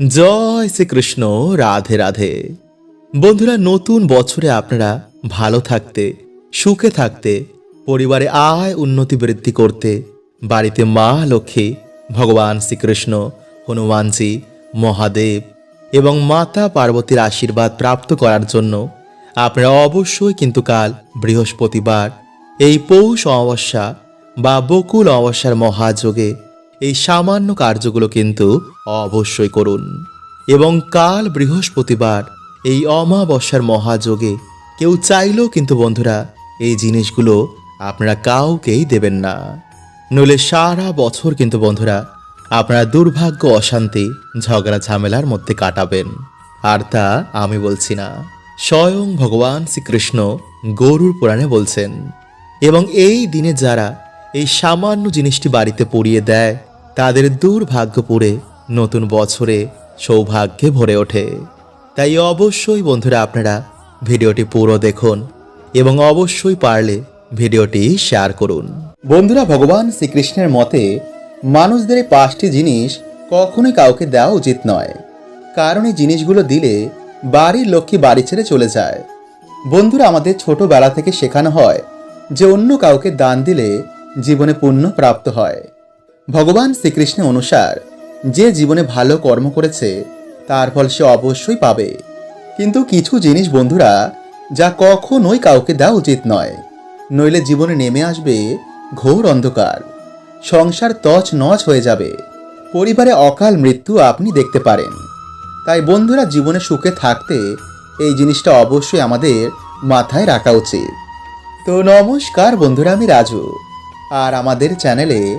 জয় শ্রীকৃষ্ণ, রাধে রাধে। বন্ধুরা, নতুন বছরে আপনারা ভালো থাকতে, সুখে থাকতে, পরিবারে আয় উন্নতি বৃদ্ধি করতে, বাড়িতে মা, লক্ষ্মী, ভগবান শ্রীকৃষ্ণ, হনুমানজি, মহাদেব এবং মাতা পার্বতীর আশীর্বাদ প্রাপ্ত করার জন্য আপনারা অবশ্যই কিন্তু কাল বৃহস্পতিবার এই পৌষ অমাবস্যা বা বকুল অমাবস্যার মহাযোগে এই সামান্য কার্যগুলো কিন্তু অবশ্যই করুন। এবং কাল বৃহস্পতিবার এই অমাবস্যার মহাযোগে কেউ চাইলেও কিন্তু বন্ধুরা এই জিনিসগুলো আপনারা কাউকেই দেবেন না। নইলে সারা বছর কিন্তু বন্ধুরা আপনারা দুর্ভাগ্য, অশান্তি, ঝগড়া, ঝামেলার মধ্যে কাটাবেন। আর তা আমি বলছি না। স্বয়ং ভগবান শ্রীকৃষ্ণ গরুর পুরাণে বলছেন, এবং এই দিনে যারা এই সামান্য জিনিসটি বাড়িতে পড়িয়ে দেয় তাদের দুর্ভাগ্য পুড়ে নতুন বছরে সৌভাগ্যে ভরে ওঠে। তাই অবশ্যই বন্ধুরা আপনারা ভিডিওটি পুরো দেখুন এবং অবশ্যই পারলে ভিডিওটি শেয়ার করুন। বন্ধুরা, ভগবান শ্রীকৃষ্ণের মতে, মানুষদের পাঁচটি জিনিস কখনোই কাউকে দেওয়া উচিত নয়। কারণ এই জিনিসগুলো দিলে বাড়ির লক্ষ্মী বাড়ি ছেড়ে চলে যায়। বন্ধুরা, আমাদের ছোটবেলা থেকে শেখানো হয় যে অন্য কাউকে দান দিলে জীবনে পুণ্য প্রাপ্ত হয়। ভগবান শ্রীকৃষ্ণের অনুসার, যে জীবনে ভালো কর্ম করেছে, তার ফল সে অবশ্যই পাবে। কিন্তু কিছু জিনিস বন্ধুরা, যা কখনোই কাউকে দেওয়া উচিত নয়। নইলে জীবনে নেমে আসবে ঘোর অন্ধকার। সংসার তছ নচ হয়ে যাবে। পরিবারে অকাল মৃত্যু আপনি দেখতে পারেন। তাই বন্ধুরা, জীবনে সুখে থাকতে এই জিনিসটা অবশ্যই আমাদের মাথায় রাখা উচিত। তো নমস্কার বন্ধুরা, আমি রাজু। আর আমাদের চ্যানেলে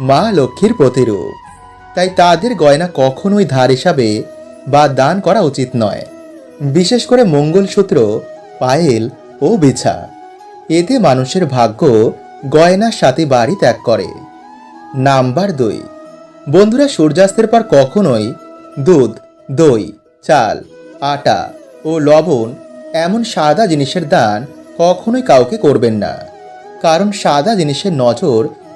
মা লক্ষ্মীর প্রতিরূপ। তাই তাদের গয়না কখনোই ধার হিসাবে বা দান করা উচিত নয়। বিশেষ করে মঙ্গলসূত্র, পায়েল ও বিছা। এতে মানুষের ভাগ্য গয়নার সাথে বাড়ি ত্যাগ করে। নাম্বার দুই। বন্ধুরা, সূর্যাস্তের পর কখনোই দুধ, দই, চাল, আটা ও লবণ এমন সাদা জিনিসের দান কখনোই কাউকে করবেন না। কারণ সাদা জিনিসের নজর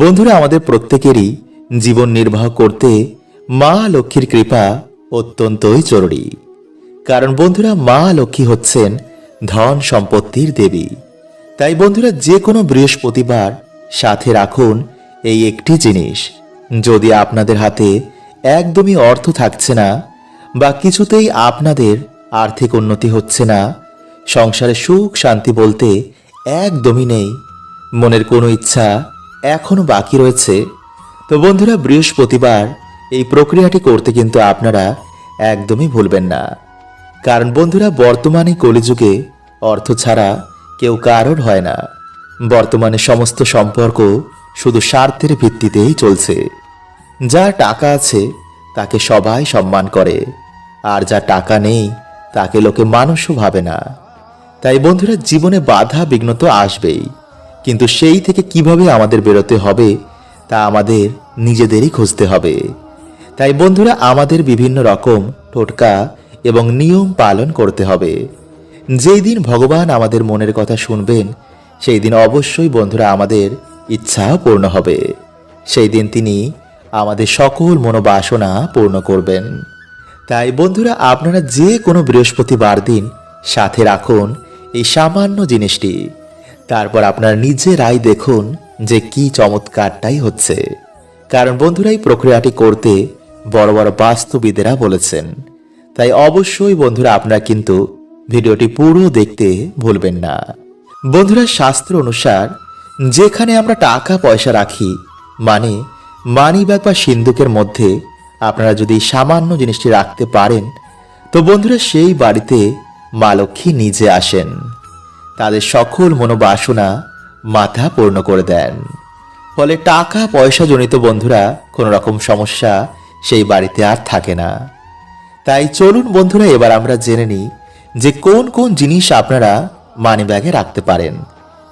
বন্ধুরা, আমাদের প্রত্যেকেরই জীবন নির্বাহ করতে মা লক্ষ্মীর কৃপা অত্যন্তই জরুরি। কারণ বন্ধুরা, মা লক্ষ্মী হচ্ছেন ধন সম্পত্তির দেবী। তাই বন্ধুরা, যে কোনো বৃহস্পতিবার সাথে রাখুন এই একটি জিনিস। যদি আপনাদের হাতে একদমই অর্থ থাকছে না বা কিছুতেই আপনাদের আর্থিক উন্নতি হচ্ছে না, সংসারে সুখ শান্তি বলতে একদমই নেই, মনের কোনো ইচ্ছা এখনও বাকি রয়েছে। তো বন্ধুরা, বৃহস্পতিবার এই প্রক্রিয়াটি করতে কিন্তু আপনারা একদমই ভুলবেন না। কারণ বন্ধুরা, বর্তমানে কলিযুগে অর্থ ছাড়া কেউ কারোর হয় না। বর্তমানে সমস্ত সম্পর্ক শুধু স্বার্থের ভিত্তিতেই চলছে। যার টাকা আছে, তাকে সবাই সম্মান করে। আর যার টাকা নেই, তাকে লোকে মানুষও ভাবে না। তাই বন্ধুরা, জীবনে বাধা বিঘ্ন তো আসবেই। কিন্তু সেই থেকে কীভাবে আমাদের বেরোতে হবে, তা আমাদের নিজেদেরই খুঁজতে হবে। তাই বন্ধুরা, আমাদের বিভিন্ন রকম টোটকা এবং নিয়ম পালন করতে হবে। যেই দিন ভগবান আমাদের মনের কথা শুনবেন, সেই দিন অবশ্যই বন্ধুরা আমাদের ইচ্ছা পূর্ণ হবে। সেই দিন তিনি আমাদের সকল মনোবাসনা পূর্ণ করবেন। তাই বন্ধুরা, আপনারা যে কোনো বৃহস্পতিবার দিন সাথে রাখুন এই সামান্য জিনিসটি। তারপর আপনার নিজেরাই দেখুন যে কি চমৎকারটাই হচ্ছে। কারণ বন্ধুরা, এই প্রক্রিয়াটি করতে বড় বড় বাস্তুবিদেরা বলেছেন। তাই অবশ্যই বন্ধুরা, আপনারা কিন্তু ভিডিওটি পুরো দেখতে ভুলবেন না। বন্ধুরা, শাস্ত্র অনুসার যেখানে আমরা টাকা পয়সা রাখি মানে মানি ব্যাগ বা সিন্ধুকের মধ্যে আপনারা যদি সামান্য জিনিসটি রাখতে পারেন, তো বন্ধুরা, সেই বাড়িতে মা লক্ষ্মী নিজে আসেন। তাদের সকল মনোবাসনা মাথা পূর্ণ করে দেন। ফলে টাকা পয়সা জনিত বন্ধুরা কোনো রকম সমস্যা সেই বাড়িতে আর থাকে না। তাই চলুন বন্ধুরা, এবার আমরা জেনে নিই যে কোন কোন জিনিস আপনারা মানি ব্যাগে রাখতে পারেন,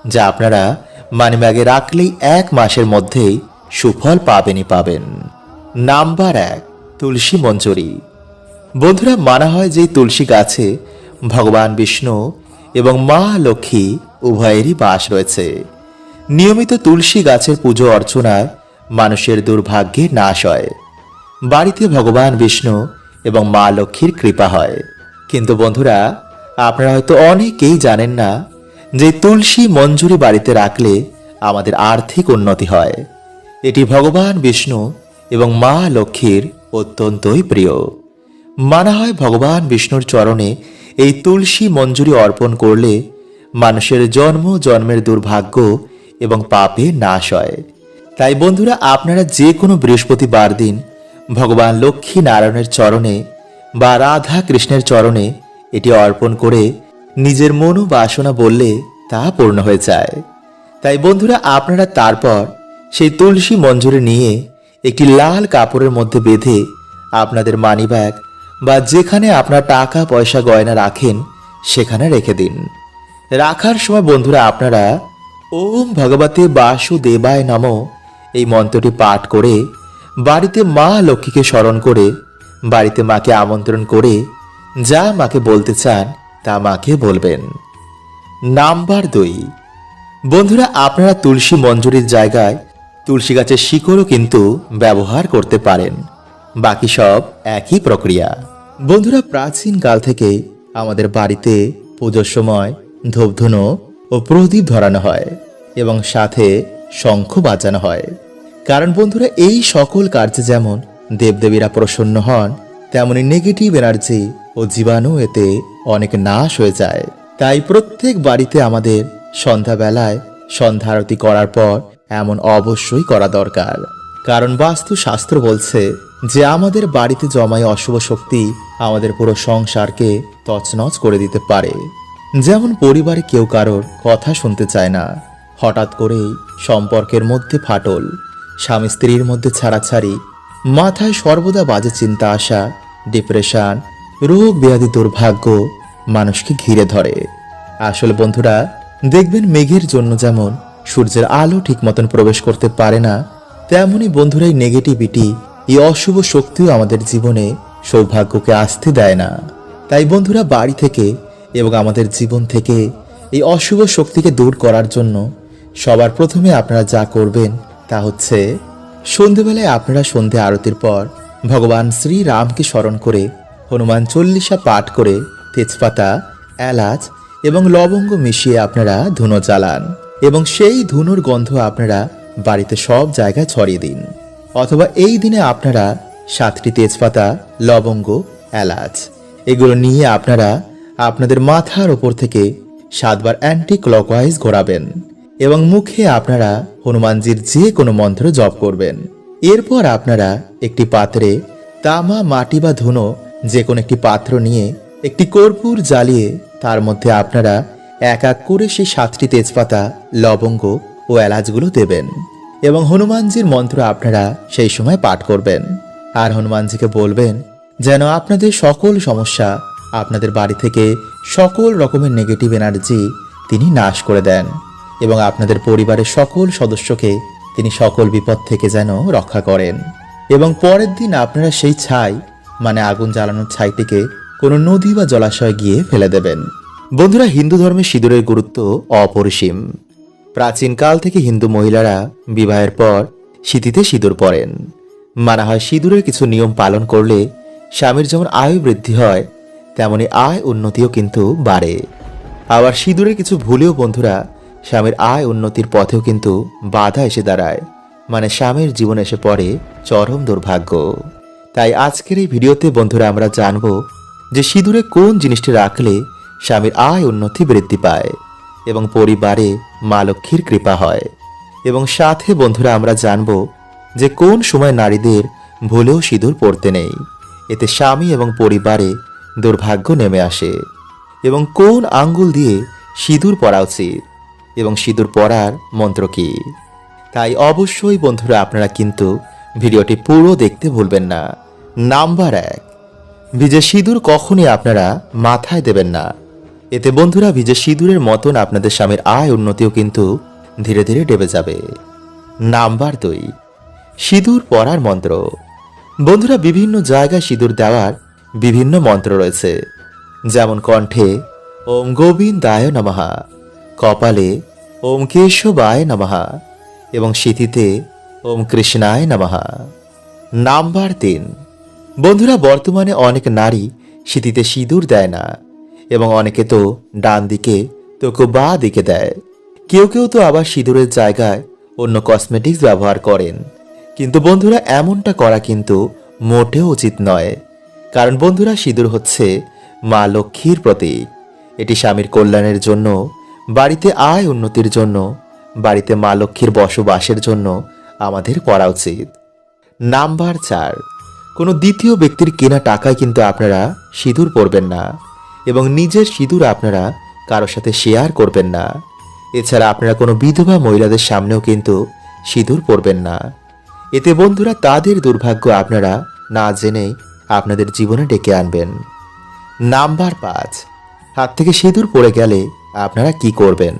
যা আপনারা মানি ব্যাগে রাখলেই এক মাসের মধ্যেই সুফল পাবেনই পাবেন। নাম্বার এক, তুলসী মঞ্জুরি। বন্ধুরা, মানা হয় যে তুলসী গাছে ভগবান বিষ্ণু এবং মা লক্ষ্মী উভয়েরই বাস রয়েছে। নিয়মিত তুলসী গাছের পুজো অর্চনায় মানুষের দুর্ভাগ্যের নাশ হয়। বাড়িতে ভগবান বিষ্ণু এবং মা লক্ষ্মীর কৃপা হয়। কিন্তু বন্ধুরা, আপনারা হয়তো অনেকেই জানেন না যে তুলসী মঞ্জুরি বাড়িতে রাখলে আমাদের আর্থিক উন্নতি হয়। এটি ভগবান বিষ্ণু এবং মা লক্ষ্মীর অত্যন্তই প্রিয়। মানা হয় ভগবান বিষ্ণুর চরণে এই তুলসী মঞ্জুরি অর্পণ করলে মানুষের জন্ম, জন্মের দুর্ভাগ্য এবং পাপে নাশ হয়। তাই বন্ধুরা, আপনারা যে কোনো বৃহস্পতিবার দিন ভগবান লক্ষ্মী নারায়ণের চরণে বা রাধা কৃষ্ণের চরণে এটি অর্পণ করে নিজের মনো বাসনা বললে তা পূর্ণ হয়ে যায়। তাই বন্ধুরা, আপনারা তারপর সেই তুলসী মঞ্জুরি নিয়ে একটি লাল কাপড়ের মধ্যে বেঁধে আপনাদের মানিব্যাগ বা যেখানে আপনার টাকা, পয়সা, গয়না রাখেন, সেখানে রেখে দিন। রাখার সময় বন্ধুরা আপনারা ওম ভগবতে বাসুদেবায় নম এই মন্ত্রটি পাঠ করে বাড়িতে মা লক্ষ্মীকে স্মরণ করে, বাড়িতে মাকে আমন্ত্রণ করে যা মাকে বলতে চান তা মাকে বলবেন। নাম্বার দুই। বন্ধুরা, আপনারা তুলসী মঞ্জুরির জায়গায় তুলসী গাছের শিকড়ও কিন্তু ব্যবহার করতে পারেন। বাকি সব একই প্রক্রিয়া। বন্ধুরা, প্রাচীন কাল থেকে আমাদের বাড়িতে পুজোর সময় ধূপধুনো ও প্রদীপ ধরানো হয় এবং সাথে শঙ্খ বাজানো হয়। কারণ বন্ধুরা, এই সকল কার্যে যেমন দেবদেবীরা প্রসন্ন হন, তেমনি নেগেটিভ এনার্জি ও জীবাণু এতে অনেক নাশ হয়ে যায়। তাই প্রত্যেক বাড়িতে আমাদের সন্ধ্যাবেলায় সন্ধ্যা আরতি করার পর এমন অবশ্যই করা দরকার। কারণ বাস্তু শাস্ত্র বলছে যে আমাদের বাড়িতে জমায় অশুভ শক্তি আমাদের পুরো সংসারকে তছনছ করে দিতে পারে। যেমন পরিবারে কেউ কারোর কথা শুনতে চায় না। হঠাৎ করেই সম্পর্কের মধ্যে ফাটল। স্বামী স্ত্রীর মধ্যে ছাড়াছাড়ি। মাথায় সর্বদা বাজে চিন্তা আসা, ডিপ্রেশন, রোগ ব্যাধি দুর্ভাগ্য মানুষকে ঘিরে ধরে। আসলে বন্ধুরা, দেখবেন মেঘের জন্য যেমন সূর্যের আলো ঠিক মতন প্রবেশ করতে পারে না তেমনি বন্ধুরা এই নেগেটিভিটি এই অশুভ শক্তিও আমাদের জীবনে সৌভাগ্যকে আসতে দেয় না। তাই বন্ধুরা, বাড়ি থেকে এবং আমাদের জীবন থেকে এই অশুভ শক্তিকে দূর করার জন্য সবার প্রথমে আপনারা যা করবেন তা হচ্ছে, সন্ধেবেলায় আপনারা সন্ধে আরতির পর ভগবান শ্রী রামকে স্মরণ করে হনুমান চল্লিশা পাঠ করে তেজপাতা, এলাচ এবং লবঙ্গ মিশিয়ে আপনারা ধুনো জ্বালান এবং সেই ধুনোর গন্ধ আপনারা বাড়িতে সব জায়গায় ছড়িয়ে দিন। অথবা এই দিনে আপনারা সাতটি তেজপাতা, লবঙ্গ, এলাচ, এগুলো নিয়ে আপনারা আপনাদের মাথার ওপর থেকে সাতবার অ্যান্টি ক্লকওয়াইজ ঘোরাবেন এবং মুখে আপনারা হনুমানজির যে কোনো মন্ত্র জপ করবেন। এরপর আপনারা একটি পাত্রে তামা, মাটি বা ধুনো, যে কোনো একটি পাত্র নিয়ে একটি কর্পূর জ্বালিয়ে তার মধ্যে আপনারা এক এক করে সেই সাতটি তেজপাতা, লবঙ্গ ও এলাচগুলো দেবেন। এবং হনুমানজির মন্ত্র আপনারা সেই সময় পাঠ করবেন। আর হনুমানজিকে বলবেন, যেন আপনাদের সকল সমস্যা আপনাদের বাড়ি থেকে সকল রকমের নেগেটিভ এনার্জি তিনি নাশ করে দেন এবং আপনাদের পরিবারের সকল সদস্যকে তিনি সকল বিপদ থেকে যেন রক্ষা করেন। এবং পরের দিন আপনারা সেই ছাই মানে আগুন জ্বালানোর ছাইটিকে কোনো নদী বা জলাশয়ে গিয়ে ফেলে দেবেন। বন্ধুরা, হিন্দু ধর্মে সিঁদুরের গুরুত্ব অপরিসীম। প্রাচীনকাল থেকে হিন্দু মহিলারা বিবাহের পর শীতিতে সিঁদুর পরেন। মানা হয় সিঁদুরের কিছু নিয়ম পালন করলে স্বামীর যেমন আয়ু বৃদ্ধি হয়, তেমনি আয় উন্নতিও কিন্তু বাড়ে। আবার সিঁদুরের কিছু ভুলেও বন্ধুরা স্বামীর আয় উন্নতির পথেও কিন্তু বাধা এসে দাঁড়ায় মানে স্বামীর জীবন এসে পড়ে চরম দুর্ভাগ্য। তাই আজকের এই ভিডিওতে বন্ধুরা আমরা জানব যে সিঁদুরে কোন জিনিসটি রাখলে স্বামীর আয় উন্নতি বৃদ্ধি পায় এবং পরিবারে মা লক্ষ্মীর কৃপা হয়। এবং সাথে বন্ধুরা আমরা জানব যে কোন সময় নারীদের ভুলেও সিঁদুর পড়তে নেই। এতে স্বামী এবং পরিবারে দুর্ভাগ্য নেমে আসে। এবং কোন আঙ্গুল দিয়ে সিঁদুর পরা উচিত? এবং সিঁদুর পরার মন্ত্র কি? তাই অবশ্যই বন্ধুরা আপনারা কিন্তু ভিডিওটি পুরো দেখতে ভুলবেন না। নাম্বার এক ভিজে সিঁদুর কখনই আপনারা মাথায় দেবেন না। এতে বন্ধুরা ভিজে সিঁদুরের মতন আপনাদের স্বামীর আয় উন্নতিও কিন্তু ধীরে ধীরে ডেবে যাবে। নাম্বার দুই, সিঁদুর পরার মন্ত্র। বন্ধুরা, বিভিন্ন জায়গায় সিঁদুর দেওয়ার বিভিন্ন মন্ত্র রয়েছে। যেমন কণ্ঠে, ওম গোবিন্দায় নমহা কপালে, ওম কেশবায় নমহা এবং সিথিতে, ওম কৃষ্ণায় নমহা নাম্বার তিন, বন্ধুরা, বর্তমানে অনেক নারী সিথিতে সিঁদুর দেয় না। এবং অনেকে তো ডান দিকে, তো কেউ বা দিকে দেয়। কেউ কেউ তো আবার সিঁদুরের জায়গায় অন্য কসমেটিক্স ব্যবহার করেন। কিন্তু বন্ধুরা, এমনটা করা কিন্তু মোটেও উচিত নয়। কারণ বন্ধুরা, সিঁদুর হচ্ছে মা লক্ষ্মীর প্রতীক। এটি স্বামীর কল্যাণের জন্য, বাড়িতে আয় উন্নতির জন্য, বাড়িতে মা লক্ষ্মীর বসবাসের জন্য আমাদের করা উচিত। নাম্বার চার, কোনো দ্বিতীয় ব্যক্তির কেনা টাকায় কিন্তু আপনারা সিঁদুর পরবেন না। এবং নিজের সিঁদুর আপনারা কারোর সাথে শেয়ার করবেন না। এছাড়া আপনারা কোনো বিধবা মহিলাদের সামনেও কিন্তু সিঁদুর পরবেন না। এতে বন্ধুরা তাদের দুর্ভাগ্য আপনারা না জেনে আপনাদের জীবনে ডেকে আনবেন। নাম্বার পাঁচ, হাত থেকে সিঁদুর পড়ে গেলে আপনারা কি করবেন?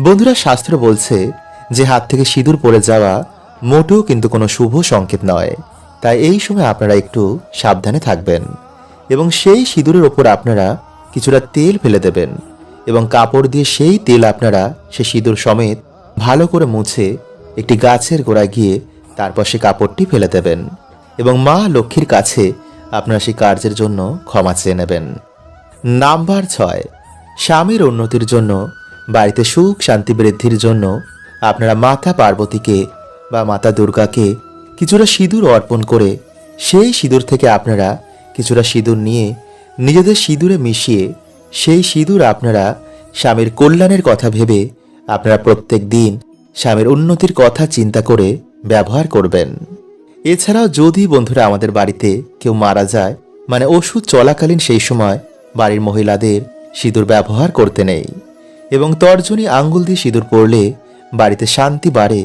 বন্ধুরা, শাস্ত্র বলছে যে হাত থেকে সিঁদুর পড়ে যাওয়া মোটেও কিন্তু কোনো শুভ সংকেত নয়। তাই এই সময় আপনারা একটু সাবধানে থাকবেন। এবং সেই সিঁদুরের ওপর আপনারা কিছুটা তেল ফেলে দেবেন এবং কাপড় দিয়ে সেই তেল আপনারা সে সিঁদুর সমেত ভালো করে মুছে একটি গাছের গোড়ায় গিয়ে তারপর সে কাপড়টি ফেলে দেবেন এবং মা লক্ষ্মীর কাছে আপনারা সেই কার্যের জন্য ক্ষমা চেয়ে নেবেন। নাম্বার ছয়, স্বামীর উন্নতির জন্য, বাড়িতে সুখ শান্তি বৃদ্ধির জন্য আপনারা মাতা পার্বতীকে বা মাতা দুর্গাকে কিছুটা সিঁদুর অর্পণ করে সেই সিঁদুর থেকে আপনারা কিছুটা সিঁদুর নিয়ে নিজেদের সিঁদুরে মিশিয়ে সেই সিঁদুর আপনারা স্বামীর কল্যাণের কথা ভেবে আপনারা প্রত্যেক দিন স্বামীর উন্নতির কথা চিন্তা করে ব্যবহার করবেন। এছাড়াও যদি বন্ধুরা আমাদের বাড়িতে কেউ মারা যায় মানে ওষুধ চলাকালীন সেই সময় বাড়ির মহিলাদের সিঁদুর ব্যবহার করতে নেই এবং তর্জনী আঙ্গুল দিয়ে সিঁদুর পরলে বাড়িতে শান্তি বাড়ে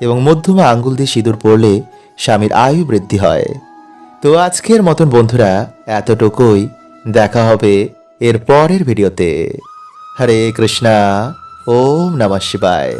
এবং মধ্যমা আঙ্গুল দিয়ে সিঁদুর পরলে স্বামীর আয়ু বৃদ্ধি হয়। তো আজকের মতন বন্ধুরা, এতটুকুই। দেখা হবে এর পরের ভিডিওতে। হরে কৃষ্ণা, ওম নমঃ শিবায়।